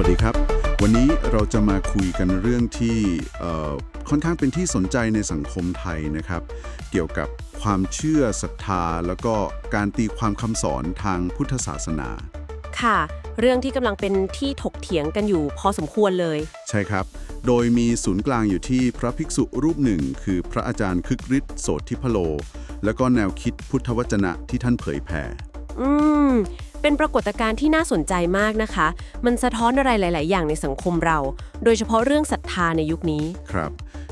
วัสดีครับ วันนี้เราจะมาคุยกันเรื่องที่เอ่อค่อนข้างเป็นที่สนใจในสังคมไทยนะครับ เกี่ยวกับความเชื่อศรัทธา แล้วก็การตีความคำสอนทางพุทธศาสนา ค่ะ เรื่องที่กำลังเป็นที่ถกเถียงกันอยู่พอสมควรเลย ใช่ครับ โดยมีศูนย์กลางอยู่ที่พระภิกษุรูปหนึ่ง คือพระอาจารย์คึกฤทธิ์โสธิพโล แล้วก็แนวคิดพุทธวจนะที่ท่านเผยแผ่อืม เป็นปรากฏการณ์ที่น่าสนใจมากนะคะ มันสะท้อนอะไรหลาย ๆ อย่างในสังคมเรา โดยเฉพาะเรื่องศรัทธาในยุคนี้ ครับ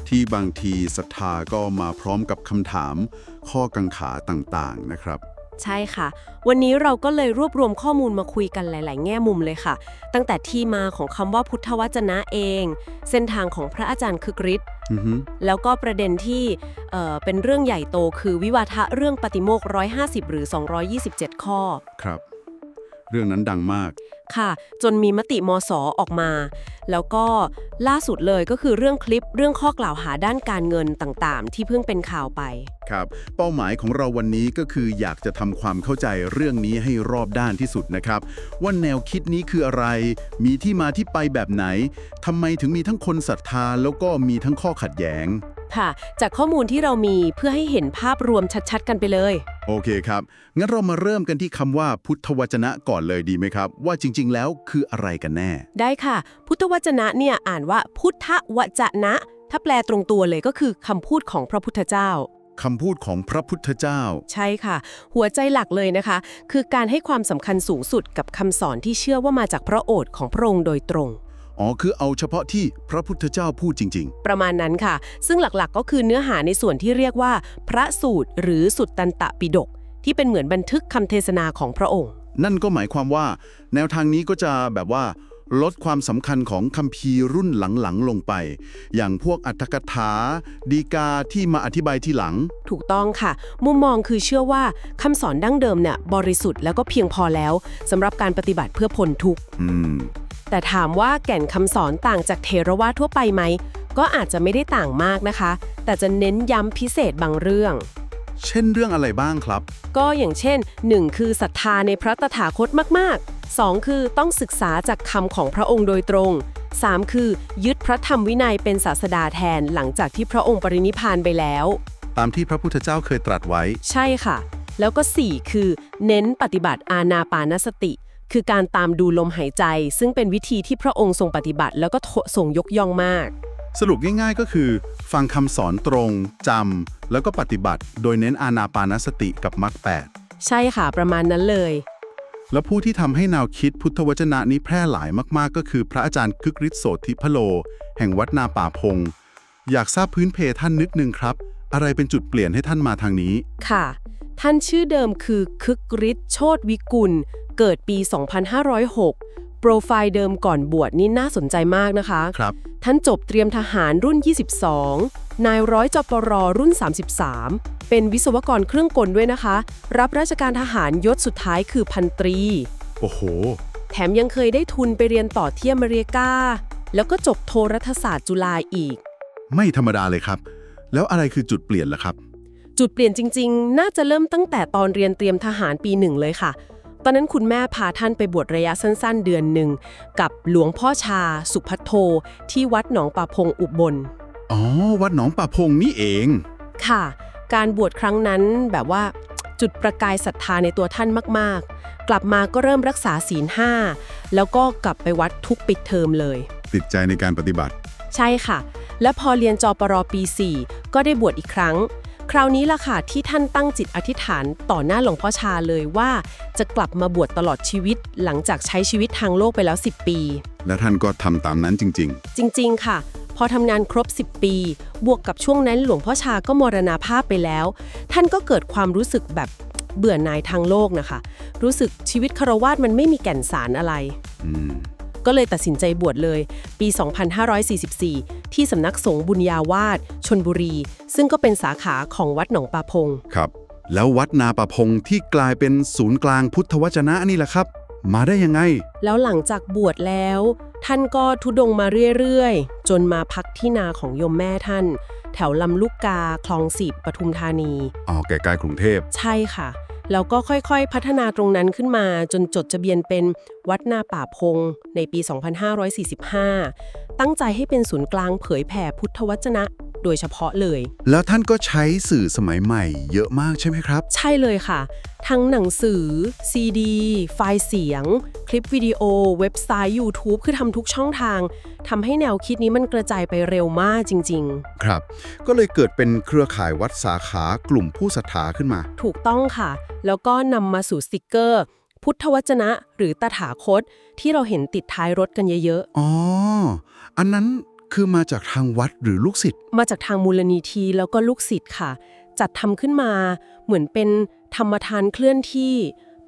ที่บางทีศรัทธาก็มาพร้อมกับคำถาม ข้อกังขาต่าง ๆ นะครับ ใช่ค่ะ วันนี้เราก็เลยรวบรวมข้อมูลมาคุยกันหลาย ๆ แง่มุมเลยค่ะ ตั้งแต่ที่มาของคำว่าพุทธวจนะเอง เส้นทางของพระอาจารย์คึกฤทธิ์อือฮึแล้วก็ประเด็นที่เอ่อเป็นเรื่องใหญ่โตคือวิวาทะเรื่องปฏิโมกข์150 หรือ 227 ข้อ ครับ เรื่องนั้นดังมาก ค่ะ จนมีมติมสออกมา แล้วก็ล่าสุดเลยก็คือเรื่องคลิปเรื่องข้อกล่าวหาด้านการเงินต่างๆ ที่เพิ่งเป็นข่าวไป ครับ เป้าหมายของเราวันนี้ก็คืออยากจะทำความเข้าใจเรื่องนี้ให้รอบด้านที่สุดนะครับ ว่าแนวคิดนี้คืออะไร มีที่มาที่ไปแบบไหนทำไมถึงมีทั้งคนศรัทธาแล้วก็มีทั้งข้อขัดแย้ง ค่ะ จากข้อมูลที่เรามีเพื่อให้เห็นภาพรวมชัดๆ กันไปเลย โอเคครับ งั้นเรามาเริ่มกันที่คำว่าพุทธวจนะก่อนเลยดีไหมครับ ว่าจริง ๆ แล้วคืออะไรกันแน่ ได้ค่ะ พุทธวจนะเนี่ยอ่านว่าพุทธวจนะ ถ้าแปลตรงตัวเลยก็คือคำพูดของพระพุทธเจ้าคำพูดของพระพุทธเจ้า ใช่ค่ะ หัวใจหลักเลยนะคะ คือการให้ความสำคัญสูงสุดกับคำสอนที่เชื่อว่ามาจากพระโอษฐ์ของพระองค์โดยตรง อ๋อ คือเอาเฉพาะที่พระพุทธเจ้าพูดจริง ประมาณนั้นค่ะ ซึ่งหลักๆก็คือเนื้อหาในส่วนที่เรียกว่า พระสูตรหรือสุตตันตปิฎกที่เป็นเหมือนบันทึกคำเทศนาของพระองค์ ๆ นั่นก็หมายความว่า แนวทางนี้ก็จะแบบว่า ลดความสำคัญของคัมภีร์รุ่นหลังๆ ลงไป อย่างพวกอัตถกถา ดีกาที่มาอธิบายทีหลัง ถูกต้องค่ะ มุมมองคือเชื่อว่าคำสอนดั้งเดิมเนี่ยบริสุทธิ์แล้วก็เพียงพอแล้วสำหรับการปฏิบัติเพื่อพ้นทุกข์ อืม แต่ถามว่าแก่นคำสอนต่างจากเทรวาททั่วไปไหม ก็อาจจะไม่ได้ต่างมากนะคะ แต่จะเน้นย้ำพิเศษบางเรื่อง เช่นเรื่องอะไรบ้างครับ ก็อย่างเช่น 1. คือศรัทธาในพระตถาคตมากๆ 2. คือต้องศึกษาจากคำของพระองค์โดยตรง 3. คือ ยึดพระธรรมวินัยเป็นศาสดาแทนหลังจากที่พระองค์ปรินิพพานไปแล้ว ตามที่พระพุทธเจ้าเคยตรัสไว้ ใช่ค่ะ แล้วก็ 4 คือ เน้นปฏิบัติอาณาปานสติ คือการตามดูลมหายใจ ซึ่งเป็นวิธีที่พระองค์ทรงปฏิบัติ แล้วก็ทรงยกย่องมาก สรุปง่ายๆก็คือ ฟังคำสอนตรงจำแล้วก็ปฏิบัติ โดยเน้นอานาปานสติกับมรรคแปดใช่ค่ะประมาณนั้นเลย และผู้ที่ทำให้แนวคิดพุทธวจนะนี้แพร่หลายมากๆ ก็คือ พระอาจารย์คึกฤทธิ์โสธิพโล แห่งวัดนาป่าพง อยากทราบพื้นเพท่านนิดนึงครับ อะไรเป็นจุดเปลี่ยนให้ท่านมาทางนี้ ค่ะ ท่านชื่อเดิมคือคึกฤทธิ์โชตวิกุล เกิดปี 2506 โปรไฟล์เดิมก่อนบวชนี่น่าสนใจมากนะคะ ครับ ท่านจบเตรียมทหารรุ่น 22 นายร้อยจปรรุ่น 33 เป็นวิศวกรเครื่องกลด้วยนะคะ รับราชการทหารยศสุดท้ายคือพันตรี โอ้โห แถมยังเคยได้ทุนไปเรียนต่อที่อเมริกา แล้วก็จบโทรัฐศาสตร์จุฬาอีก ไม่ธรรมดาเลยครับ แล้วอะไรคือจุดเปลี่ยนล่ะครับ จุดเปลี่ยนจริง ๆ น่าจะเริ่มตั้งแต่ตอนเรียนเตรียมทหารปีหนึ่งเลยค่ะ ตอนนั้นคุณแม่พาท่านไปบวชระยะสั้น ๆ เดือนหนึ่ง กับหลวงพ่อชา สุพัทโท ที่วัดหนองป่าพงอุบล อ๋อ วัดหนองป่าพงนี่เอง ค่ะ การบวชครั้งนั้นแบบว่าจุดประกายศรัทธาในตัวท่านมากๆ กลับมาก็เริ่มรักษาศีลห้าแล้วก็กลับไปวัดทุกปิดเทอมเลย ติดใจในการปฏิบัติ ใช่ค่ะ และพอเรียนจปรปี 4 ก็ได้บวชอีกครั้ง คราวนี้ล่ะค่ะที่ท่านตั้งจิตอธิษฐานต่อหน้าหลวงพ่อชาเลยว่า จะกลับมาบวชตลอดชีวิต หลังจากใช้ชีวิตทางโลกไปแล้ว 10 ปี และท่านก็ทำตามนั้นจริง จริง ๆ ค่ะ พอทำงานครบ 10 ปี บวกกับช่วงนั้นหลวงพ่อชาก็มรณาภาพไปแล้ว ท่านก็เกิดความรู้สึกแบบเบื่อหน่ายทางโลกนะคะ รู้สึกชีวิตคารวาสมันไม่มีแก่นสารอะไร ๆ อืม ก็เลยตัดสินใจบวชเลย ปี 2544 ที่สำนักสงฆ์บุญญาวาสชนบุรี ซึ่งก็เป็นสาขาของวัดหนองปาพงครับ แล้ววัดนาป่าพงที่กลายเป็นศูนย์กลางพุทธวจนะนี่แหละครับ มาได้ยังไง แล้วหลังจากบวชแล้ว ท่านก็ทุดงมาเรื่อยๆ จนมาพักที่นาของโยมแม่ท่าน แถวลำลูกกาคลองสิบปทุมธานีอ๋อแก่กายกรุงเทพ ใช่ค่ะ แล้วก็ค่อยๆ พัฒนาตรงนั้นขึ้นมาจนจดทะเบียนเป็นวัดนาป่าพง ในปี 2545 ตั้งใจให้เป็นศูนย์กลางเผยแผ่พุทธวจนะ โดยเฉพาะเลย แล้วท่านก็ใช้สื่อสมัยใหม่เยอะมากใช่ไหมครับ ใช่เลยค่ะ ทั้งหนังสือ ซีดี ไฟล์เสียง คลิปวิดีโอ เว็บไซต์ YouTube คือทำทุกช่องทางทำให้แนวคิดนี้มันกระจายไปเร็วมากจริงครับ ก็เลยเกิดเป็นเครือข่ายวัดสาขากลุ่มผู้ศรัทธาขึ้นมาๆถูกต้องค่ะ แล้วก็นำมาสู่สติกเกอร์ พุทธวจนะ หรือตถาคต ที่เราเห็นติดท้ายรถกันเยอะอ๋ออันนั้น คือมาจากทางวัดหรือลูกศิษย์ๆมาจากทางมูลนิธิแล้วก็ลูกศิษย์ค่ะ จัดทำขึ้นมาเหมือนเป็นธรรมทานเคลื่อนที่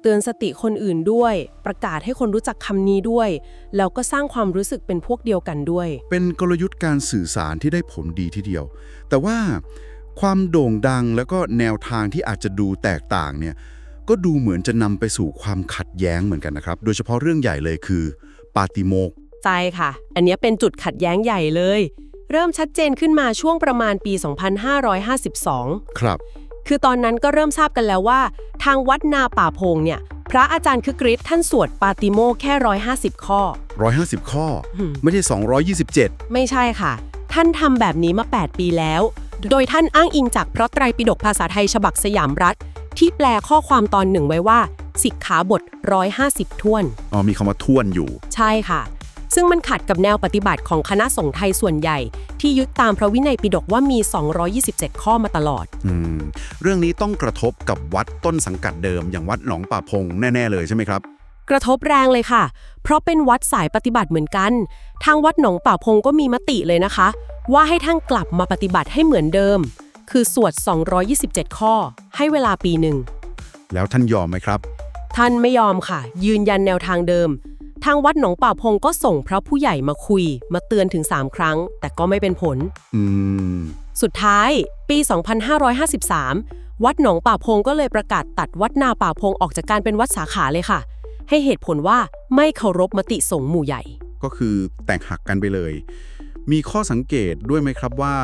เตือนสติคนอื่นด้วย ประกาศให้คนรู้จักคำนี้ด้วย แล้วก็สร้างความรู้สึกเป็นพวกเดียวกันด้วย เป็นกลยุทธ์การสื่อสารที่ได้ผลดีทีเดียว แต่ว่าความโด่งดังแล้วก็แนวทางที่อาจจะดูแตกต่างเนี่ยก็ดูเหมือนจะนำไปสู่ความขัดแย้งเหมือนกันนะครับ โดยเฉพาะเรื่องใหญ่เลยคือ ปาติโมกข์ ใจค่ะ อันเนี้ยเป็นจุดขัดแย้งใหญ่เลย เริ่มชัดเจนขึ้นมาช่วงประมาณปี 2552 ครับ คือตอนนั้นก็เริ่มทราบกันแล้วว่า ทางวัดนาป่าพงเนี่ย พระอาจารย์คึกฤทธิ์ท่านสวดปาติโมกข์แค่ 150 ข้อ 150 ข้อหืมไม่ใช่ 227 ไม่ใช่ค่ะ ท่านทำแบบนี้มา 8 ปีแล้ว โดยท่านอ้างอิงจากพระไตรปิฎกภาษาไทยฉบับสยามรัฐ ที่แปลข้อความตอนหนึ่งไว้ว่าสิกขาบท 150 ท่วน อ๋อ มีคำว่าท่วนอยู่ ใช่ค่ะ ซึ่งมันขัดกับแนวปฏิบัติของคณะสงฆ์ไทยส่วนใหญ่ ที่ยึดตามพระวินัยปิฎกว่ามี 227 ข้อมาตลอด อืม เรื่องนี้ต้องกระทบกับวัดต้นสังกัดเดิม อย่างวัดหนองป่าพงแน่ ๆ เลยใช่ไหมครับ กระทบแรงเลยค่ะ เพราะเป็นวัดสายปฏิบัติเหมือนกัน ทางวัดหนองป่าพงก็มีมติเลยนะคะ ว่าให้ท่านกลับมาปฏิบัติให้เหมือนเดิม คือสวด 227 ข้อ ให้เวลาปีหนึ่งแล้วท่านยอมไหมครับ ท่านไม่ยอมค่ะ ยืนยันแนวทางเดิม ทางวัดหนองป่าพงก็ส่งพระผู้ใหญ่มาคุย มาเตือนถึง 3 ครั้ง แต่ก็ไม่เป็นผล อืม สุดท้าย ปี 2553 วัดหนองป่าพงก็เลยประกาศตัดวัดนาป่าพงออกจากการเป็นวัดสาขาเลยค่ะ ให้เหตุผลว่าไม่เคารพมติสงฆ์หมู่ใหญ่ ก็คือแตกหักกันไปเลย มีข้อสังเกตด้วยไหมครับว่า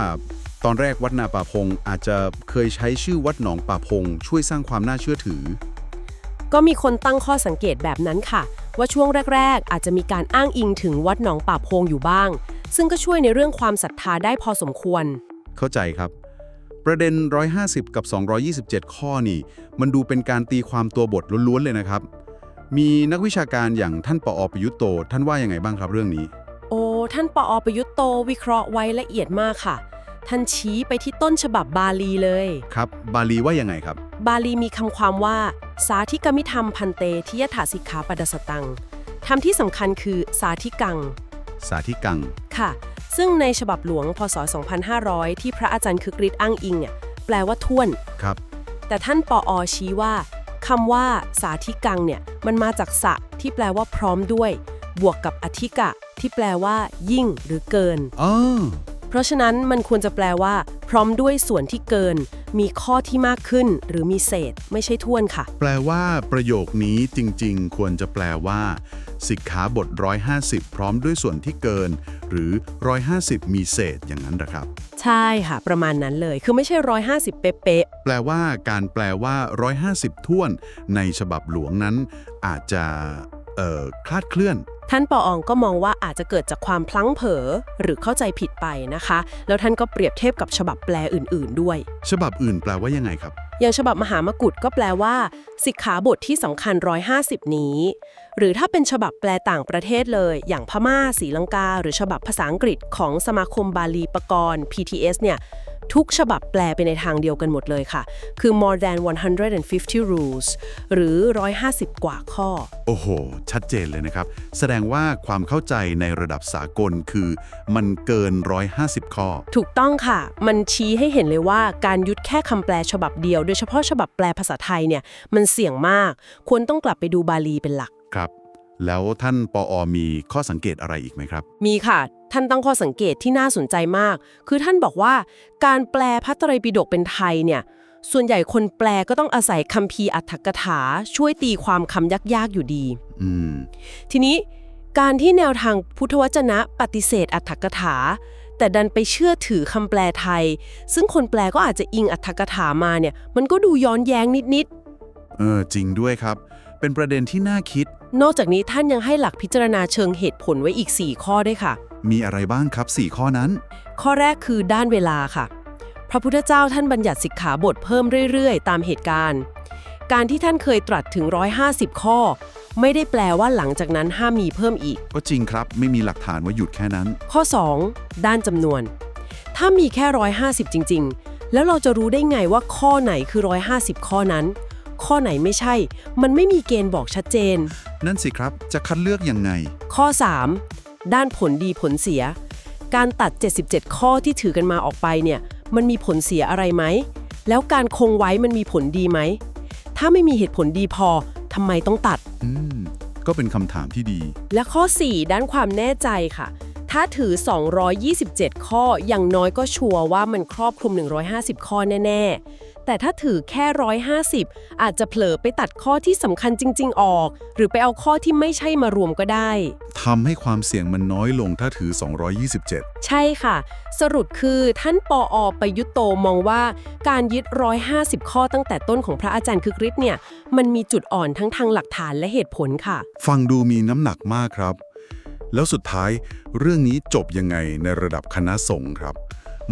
ตอนแรกวัดนาป่าพงอาจจะเคยใช้ชื่อวัดหนองป่าพง ช่วยสร้างความน่าเชื่อถือ ก็มีคนตั้งข้อสังเกตแบบนั้นค่ะ ว่าช่วงแรก ๆ อาจจะมีการอ้างอิงถึงวัดหนองป่าพงอยู่บ้าง ซึ่งก็ช่วยในเรื่องความศรัทธาได้พอสมควร เข้าใจครับ ประเด็น 150 กับ 227 ข้อนี่ มันดูเป็นการตีความตัวบทล้วนๆเลยนะครับ มีนักวิชาการอย่างท่านปอประยุทธ์โต ท่านว่ายังไงบ้างครับเรื่องนี้ โอ้ท่านปอประยุทธ์โตวิเคราะห์ไว้ละเอียดมากค่ะท่านชี้ไปที่ต้นฉบับบาลีเลย ครับ บาลีว่ายังไงครับ บาลีมีคำความว่า สาธิกมิธรรมพันเตทิยถาสิกขาปดสตังธรรมที่สำคัญคือสาธิกัง สาธิกัง ค่ะ ซึ่งในฉบับหลวงพศ 2500 ที่พระอาจารย์คึกฤทธิ์อ้างอิงเนี่ยแปลว่าท่วน ครับ แต่ท่านปออชี้ว่าคำว่าสาธิกังเนี่ยมันมาจากสะที่แปลว่าพร้อมด้วย บวกกับอธิกะ ที่แปลว่า ยิ่งหรือเกินอ๋อเพ ราะฉะนั้นมันควรจะแปลว่า พร้อมด้วยส่วนที่เกิน มีข้อที่มากขึ้น หรือมีเศษ ไม่ใช่ท่วนค่ะ แปลว่า ประโยคนี้จริงๆ ควรจะแปลว่า สิกขาบท 150 พร้อมด้วยส่วนที่เกิน หรือ 150 มีเศษอย่างนั้นนะครับ ใช่ค่ะ ประมาณนั้นเลย คือไม่ใช่ 150 เป๊ะแปลว่าการแปลว่า 150ท่วน ในฉบับหลวงนั้น อาจจะเอ่อคลาดเคลื่อนๆ ท่านปอองก็มองว่าอาจจะเกิดจากความพลั้งเผลอหรือเข้าใจผิดไปนะคะ แล้วท่านก็เปรียบเทียบกับฉบับแปลอื่น ๆ ด้วย ฉบับอื่นแปลว่ายังไงครับ อย่างฉบับมหามกุฏก็แปลว่าสิกขาบทที่สำคัญ 150 นี้ หรือถ้าเป็นฉบับแปลต่างประเทศเลย อย่างพม่าศรีลังกา หรือฉบับภาษาอังกฤษของสมาคมบาลีปกรณ์ PTS เนี่ย ทุกฉบับแปลไปในทางเดียวกันหมดเลยค่ะ คือ more than 150 rules หรือ 150 กว่าข้อ โอ้โห ชัดเจนเลยนะครับ แสดงว่าความเข้าใจในระดับสากลคือมันเกิน 150 ข้อ ถูกต้องค่ะ มันชี้ให้เห็นเลยว่าการยึดแค่คำแปลฉบับเดียว โดยเฉพาะฉบับแปลภาษาไทยเนี่ย มันเสี่ยงมาก ควรต้องกลับไปดูบาลีเป็นหลัก ครับ แล้วท่านปออมีข้อสังเกตอะไรอีกไหมครับ มีค่ะ ท่านตั้งข้อสังเกตที่น่าสนใจมาก คือท่านบอกว่าการแปลพระไตรปิฎกเป็นไทยเนี่ย ส่วนใหญ่คนแปลก็ต้องอาศัยคัมภีร์อัตถกถา ช่วยตีความคำยากๆอยู่ดีอืมทีนี้การที่แนวทางพุทธวจนะปฏิเสธอัตถกถา แต่ดันไปเชื่อถือคำแปลไทย ซึ่งคนแปลก็อาจจะอิงอัตถกถามาเนี่ย มันก็ดูย้อนแย้งนิดเออจริงด้วยครับ เป็นประเด็นที่น่าคิด นอกจากนี้ท่านยังให้หลักพิจารณาเชิงเหตุผลไว้อีก 4 ข้อด้วยค่ะ มีอะไรบ้างครับ 4 ข้อนั้น ข้อแรกคือด้านเวลาค่ะ พระพุทธเจ้าท่านบัญญัติสิกขาบทเพิ่มเรื่อยๆ ตามเหตุการณ์ การที่ท่านเคยตรัสถึง 150 ข้อ ไม่ได้แปลว่าหลังจากนั้นห้ามมีเพิ่มอีก ก็จริงครับ ไม่มีหลักฐานว่าหยุดแค่นั้น ข้อ 2 ด้านจำนวน ถ้ามีแค่ 150 จริง ๆ แล้วเราจะรู้ได้ไงว่าข้อไหนคือ 150 ข้อนั้น ข้อไหนไม่ใช่ มันไม่มีเกณฑ์บอกชัดเจน นั่นสิครับจะคัดเลือกยังไง ข้อ 3 ด้านผลดีผลเสีย การตัด 77 ข้อที่ถือกันมาออกไปเนี่ย มันมีผลเสียอะไรไหม แล้วการคงไว้มันมีผลดีไหม ถ้าไม่มีเหตุผลดีพอทำไมต้องตัด อืม ก็เป็นคำถามที่ดี และข้อ 4 ด้านความแน่ใจค่ะ ถ้าถือ 227 ข้อ อย่างน้อยก็ชัวร์ว่ามันครอบคลุม 150 ข้อแน่ ๆ แต่ถ้าถือแค่ 150 อาจจะเผลอไปตัดข้อที่สำคัญจริง ๆ ออก หรือไปเอาข้อที่ไม่ใช่มารวมก็ได้ ทำให้ความเสี่ยงมันน้อยลงถ้าถือ 227 ใช่ค่ะ สรุปคือท่านปออประยุตโตมองว่า การยึด 150 ข้อตั้งแต่ต้นของพระอาจารย์คึกฤทธิ์เนี่ยมันมีจุดอ่อนทั้งทางหลักฐานและเหตุผลค่ะ ฟังดูมีน้ำหนักมากครับ แล้วสุดท้ายเรื่องนี้จบยังไงในระดับคณะสงฆ์ครับ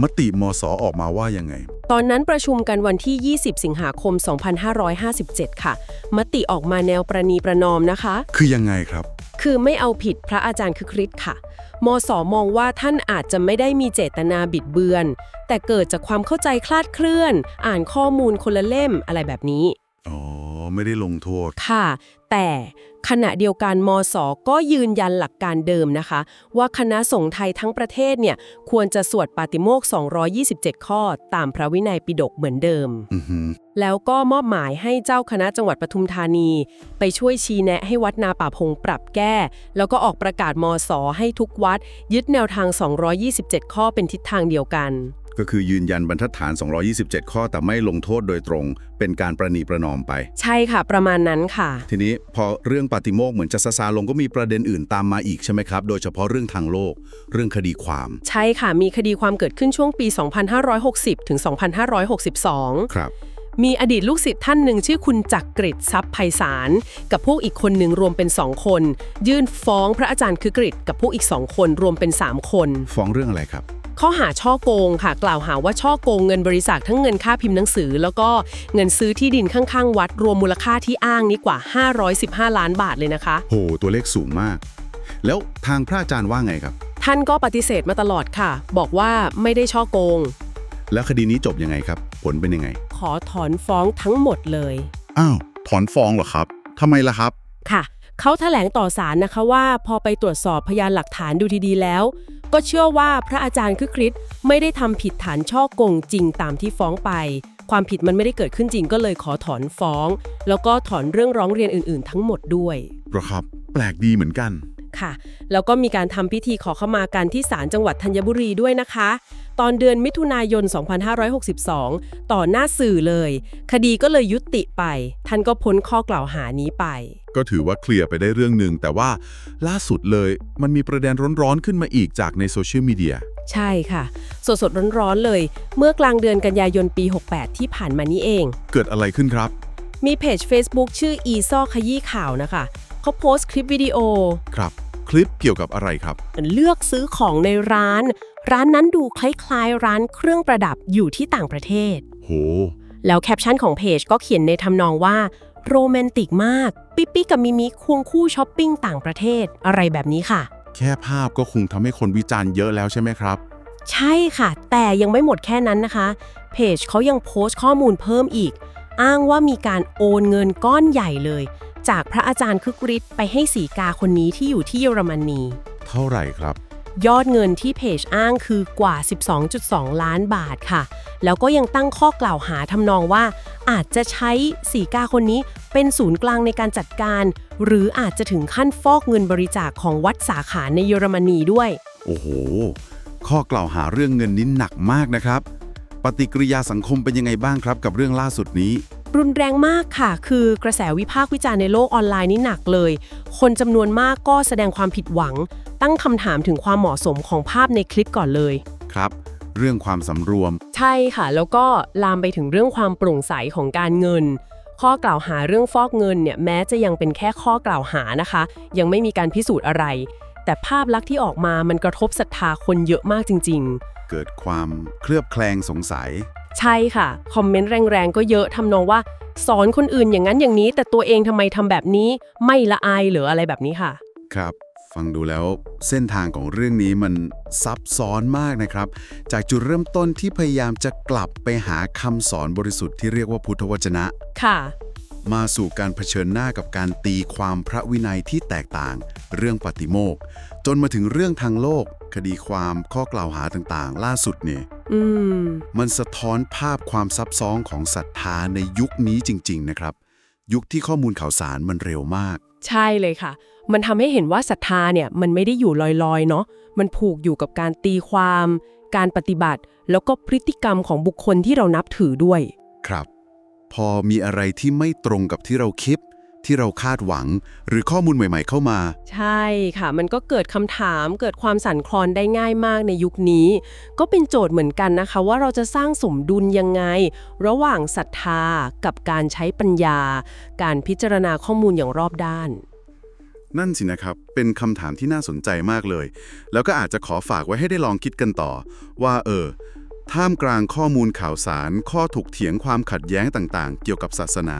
มติมสออกมาว่ายังไง ตอนนั้นประชุมกันวันที่ 20 สิงหาคม 2557 ค่ะ มติออกมาแนวประนีประนอมนะคะ คือยังไงครับ คือไม่เอาผิดพระอาจารย์คึกฤทธิ์ค่ะ มสมองว่าท่านอาจจะไม่ได้มีเจตนาบิดเบือน แต่เกิดจากความเข้าใจคลาดเคลื่อน อ่านข้อมูลคนละเล่มอะไรแบบนี้อ๋อ ไม่ได้ลงโทษ ค่ะ แต่ขณะเดียวกันมสก็ยืนยันหลักการเดิมนะคะ ว่าคณะสงฆ์ไทยทั้งประเทศเนี่ยควรจะสวดปาติโมกข์227 ข้อ ตามพระวินัยปิฎกเหมือนเดิม อือหือ แล้วก็มอบหมายให้เจ้าคณะจังหวัดปทุมธานี ไปช่วยชี้แนะให้วัดนาป่าพงปรับแก้ แล้วก็ออกประกาศมสให้ทุกวัด ยึดแนวทาง 227 ข้อเป็นทิศทางเดียวกัน ก็คือยืนยันบรรทัดฐาน 227 ข้อแต่ไม่ลงโทษโดยตรง เป็นการประนีประนอมไป ใช่ค่ะ ประมาณนั้นค่ะ ทีนี้พอเรื่องปาติโมกข์เหมือนจะซาซาลงก็มีประเด็นอื่นตามมาอีกใช่ไหมครับ โดยเฉพาะเรื่องทางโลก เรื่องคดีความ ใช่ค่ะ มีคดีความเกิดขึ้นช่วงปี 2560 ถึง 2562 ครับมีอดีตลูกศิษย์ท่านหนึ่งชื่อคุณจักริดทรัพย์ไพศาลกับพวกอีกคนหนึ่งรวมเป็น2คน ยื่นฟ้องพระอาจารย์คือกริดกับพวกอีก2คนรวมเป็น 3 คน ฟ้องเรื่องอะไรครับ ข้อหาช่อโกงค่ะ กล่าวหาว่าช่อโกงเงินบริษัททั้งเงินค่าพิมพ์หนังสือ แล้วก็เงินซื้อที่ดินข้างๆ วัด รวมมูลค่าที่อ้างนี้กว่า 515 ล้านบาทเลยนะคะ โห ตัวเลขสูงมาก แล้วทางพระอาจารย์ว่าไงครับ ท่านก็ปฏิเสธมาตลอดค่ะ บอกว่าไม่ได้ช่อโกง แล้วคดีนี้จบยังไงครับ ผลเป็นยังไง ขอถอนฟ้องทั้งหมดเลย อ้าว ถอนฟ้องเหรอครับทำไมล่ะครับ ค่ะ เขาแถลงต่อศาลนะคะว่า พอไปตรวจสอบพยานหลักฐานดูดีๆแล้ว ก็เชื่อว่าพระอาจารย์คึกฤทธิ์ไม่ได้ทำผิดฐานช่อโกงจริงตามที่ฟ้องไป ความผิดมันไม่ได้เกิดขึ้นจริงก็เลยขอถอนฟ้อง แล้วก็ถอนเรื่องร้องเรียนอื่นๆ ทั้งหมดด้วย หรอครับ แปลกดีเหมือนกัน ค่ะ แล้วก็มีการทำพิธีขอเข้ามากันที่ศาลจังหวัดธัญบุรีด้วยนะคะ ตอนเดือนมิถุนายน 2562 ต่อหน้าสื่อเลย คดีก็เลยยุติไป ท่านก็พ้นข้อกล่าวหานี้ไป ก็ถือว่าเคลียร์ไปได้เรื่องหนึ่งแต่ว่าล่าสุดเลยมันมีประเด็นร้อนๆขึ้นมาอีกจากในโซเชียลมีเดียใช่ค่ะ สดๆร้อนๆเลย เมื่อกลางเดือนกันยายนปี 68 ที่ผ่านมานี้เอง เกิดอะไรขึ้นครับ มีเพจ Facebook ชื่ออีซอขยี้ข่าวนะคะ เขาโพสต์คลิปวิดีโอ ครับค ลิปเกี่ยวกับอะไรครับ เลือกซื้อของในร้าน ร้านนั้นดูคล้ายๆ ร้านเครื่องประดับอยู่ที่ต่างประเทศ โห แล้วแคปชั่นของเพจก็เขียนในทำนองว่าโรแมนติกมาก ปิ๊ปปี้กับมิมิควงคู่ช้อปปิ้งต่างประเทศอะไรแบบนี้ค่ะ แค่ภาพก็คงทำให้คนวิจารณ์เยอะแล้วใช่ไหมครับ ใช่ค่ะ แต่ยังไม่หมดแค่นั้นนะคะ เพจเขายังโพสต์ข้อมูลเพิ่มอีก อ้างว่ามีการโอนเงินก้อนใหญ่เลย จากพระอาจารย์คึกฤทธิ์ไปให้สีกาคนนี้ที่อยู่ที่เยอรมนี เท่าไหร่ครับ ยอดเงินที่เพจอ้างคือกว่า 12.2 ล้านบาทค่ะ แล้วก็ยังตั้งข้อกล่าวหาทำนองว่า อาจจะใช้สีกาคนนี้เป็นศูนย์กลางในการจัดการ หรืออาจจะถึงขั้นฟอกเงินบริจาคของวัดสาขาในเยอรมนีด้วย โอ้โห ข้อกล่าวหาเรื่องเงินนี้หนักมากนะครับ ปฏิกิริยาสังคมเป็นยังไงบ้างครับ กับเรื่องล่าสุดนี้ รุนแรงมากค่ะ คือกระแสวิพากษ์วิจารณ์ในโลกออนไลน์นี่หนักเลย คนจำนวนมากก็แสดงความผิดหวัง ตั้งคำถามถึงความเหมาะสมของภาพในคลิปก่อนเลย ครับ เรื่องความสำรวม ใช่ค่ะ แล้วก็ลามไปถึงเรื่องความโปร่งใสของการเงิน ข้อกล่าวหาเรื่องฟอกเงินเนี่ยแม้จะยังเป็นแค่ข้อกล่าวหานะคะ ยังไม่มีการพิสูจน์อะไร แต่ภาพลักษณ์ที่ออกมามันกระทบศรัทธาคนเยอะมากจริง ๆ เกิดความเคลือบแคลงสงสัย ใช่ค่ะ คอมเมนต์แรงๆ ก็เยอะทำนองว่า สอนคนอื่นอย่างนั้นอย่างนี้ แต่ตัวเองทำไมทำแบบนี้ไม่ละอายหรืออะไรแบบนี้ค่ะ ครับ ฟังดูแล้วเส้นทางของเรื่องนี้มันซับซ้อนมากนะครับ จากจุดเริ่มต้นที่พยายามจะกลับไปหาคำสอนบริสุทธิ์ที่เรียกว่าพุทธวจนะ ค่ะ มาสู่การเผชิญหน้ากับการตีความพระวินัยที่แตกต่าง เรื่องปฏิโมกข์จนมาถึงเรื่องทางโลก คดีความข้อกล่าวหาต่างๆ ล่าสุดเนี่ยอืมมันสะท้อนภาพความซับซ้อนของศรัทธาในยุคนี้จริง ๆ นะครับ ยุคที่ข้อมูลข่าวสารมันเร็วมาก ใช่เลยค่ะ มันทำให้เห็นว่าศรัทธาเนี่ยมันไม่ได้อยู่ลอยๆเนาะมันผูกอยู่กับการตีความ การปฏิบัติ แล้วก็พฤติกรรมของบุคคลที่เรานับถือด้วย ครับ พอมีอะไรที่ไม่ตรงกับที่เราคิด ที่เราคาดหวัง หรือข้อมูลใหม่ ๆ เข้ามา ใช่ค่ะ มันก็เกิดคำถามเกิดความสั่นคลอนได้ง่ายมากในยุคนี้ ก็เป็นโจทย์เหมือนกันนะคะ ว่าเราจะสร้างสมดุลยังไง ระหว่างศรัทธากับการใช้ปัญญา การพิจารณาข้อมูลอย่างรอบด้านนั่นสินะครับ เป็นคำถามที่น่าสนใจมากเลย แล้วก็อาจจะขอฝากไว้ให้ได้ลองคิดกันต่อ ว่าเออ ท่ามกลางข้อมูลข่าวสาร ข้อถกเถียงความขัดแย้งต่างๆ เกี่ยวกับศาสนา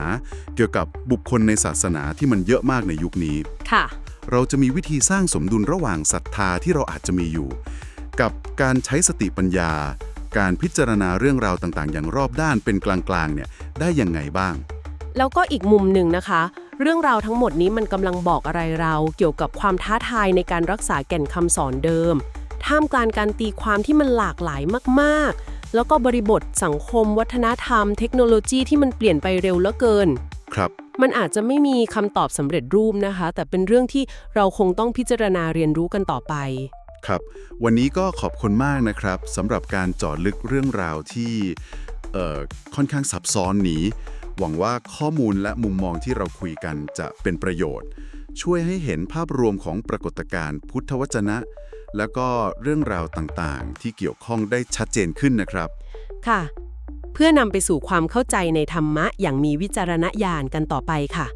เกี่ยวกับบุคคลในศาสนาที่มันเยอะมากในยุคนี้ ค่ะ เราจะมีวิธีสร้างสมดุลระหว่างศรัทธาที่เราอาจจะมีอยู่ กับการใช้สติปัญญา การพิจารณาเรื่องราวต่างๆ อย่างรอบด้านเป็นกลางๆเนี่ยได้ยังไงบ้าง แล้วก็อีกมุมหนึ่งนะคะ เรื่องราวทั้งหมดนี้มันกำลังบอกอะไรเราเกี่ยวกับความท้าทายในการรักษาแก่นคำสอนเดิม ท่ามกลางการตีความที่มันหลากหลายมากๆ แล้วก็บริบทสังคม วัฒนธรรม เทคโนโลยีที่มันเปลี่ยนไปเร็วเหลือเกิน ครับ มันอาจจะไม่มีคำตอบสำเร็จรูปนะคะ แต่เป็นเรื่องที่เราคงต้องพิจารณาเรียนรู้กันต่อไปครับ วันนี้ก็ขอบคุณมากนะครับสำหรับการเจาะลึกเรื่องราวที่เอ่อค่อนข้างซับซ้อนนี้ หวังว่าข้อมูลและมุมมองที่เราคุยกันจะเป็นประโยชน์ ช่วยให้เห็นภาพรวมของปรากฏการณ์พุทธวจนะ แล้วก็เรื่องราวต่างๆ ที่เกี่ยวข้องได้ชัดเจนขึ้นนะครับ ค่ะ เพื่อนำไปสู่ความเข้าใจในธรรมะอย่างมีวิจารณญาณกันต่อไปค่ะ